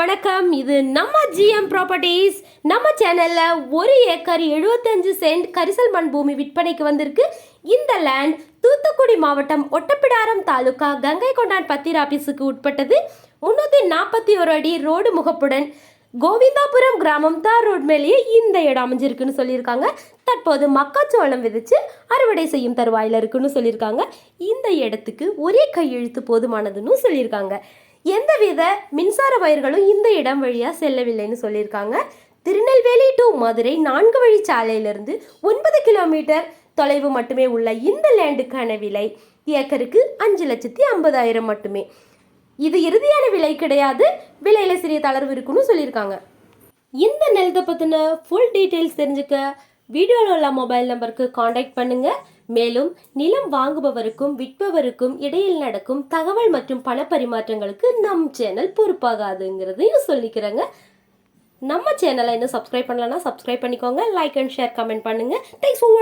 வணக்கம். இது நம்ம ஜிஎம் ப்ராப்பர்ட்டிஸ் நம்ம சேனலில் ஒரு ஏக்கர் எழுபத்தஞ்சு சென்ட் கரிசல் மண் பூமி விற்பனைக்கு வந்திருக்கு. இந்த லேண்ட் தூத்துக்குடி மாவட்டம் ஒட்டப்பிடாரம் தாலுகா கங்கை கொண்டான் பத்திர ஆபீஸுக்கு உட்பட்டது. முந்நூற்றி நாற்பத்தி ஒரு அடி ரோடு முகப்புடன் கோவிந்தாபுரம் கிராமம் தார் ரோட் மேலேயே இந்த இடம் அமைஞ்சிருக்குன்னு சொல்லியிருக்காங்க. தற்போது மக்காச்சோளம் விதைச்சு அறுவடை செய்யும் தருவாயில் இருக்குன்னு சொல்லியிருக்காங்க. இந்த இடத்துக்கு ஒரே கையெழுத்து போதுமானதுன்னு சொல்லியிருக்காங்க. எந்தவித மின்சார வயர்களும் இந்த இடம் வழியாக செல்லவில்லைன்னு சொல்லியிருக்காங்க. திருநெல்வேலி டு மதுரை நான்கு வழி சாலையிலிருந்து ஒன்பது கிலோமீட்டர் தொலைவு மட்டுமே உள்ள இந்த லேண்டுக்கான விலை ஏக்கருக்கு அஞ்சு லட்சத்தி ஐம்பதாயிரம் மட்டுமே. இது இறுதியான விலை கிடையாது. விலையில சிறிய தளர்வு இருக்குன்னு சொல்லியிருக்காங்க. இந்த நெல்தை பற்றின ஃபுல் டீட்டெயில்ஸ் தெரிஞ்சுக்க வீடியோவில் உள்ள மொபைல் நம்பருக்கு காண்டாக்ட் பண்ணுங்க. மேலும் நிலம் வாங்குபவருக்கும் விற்பவருக்கும் இடையில் நடக்கும் தகவல் மற்றும் பண பரிமாற்றங்களுக்கு நம் சேனல் பொறுப்பாகாதுங்கிறதையும் சொல்லிக்கிறேங்க. நம்ம சேனலை இன்னும் சப்ஸ்கிரைப் பண்ணலன்னா சப்ஸ்கிரைப் பண்ணிக்கோங்க. லைக் அண்ட் ஷேர் கமெண்ட் பண்ணுங்க. Thanks for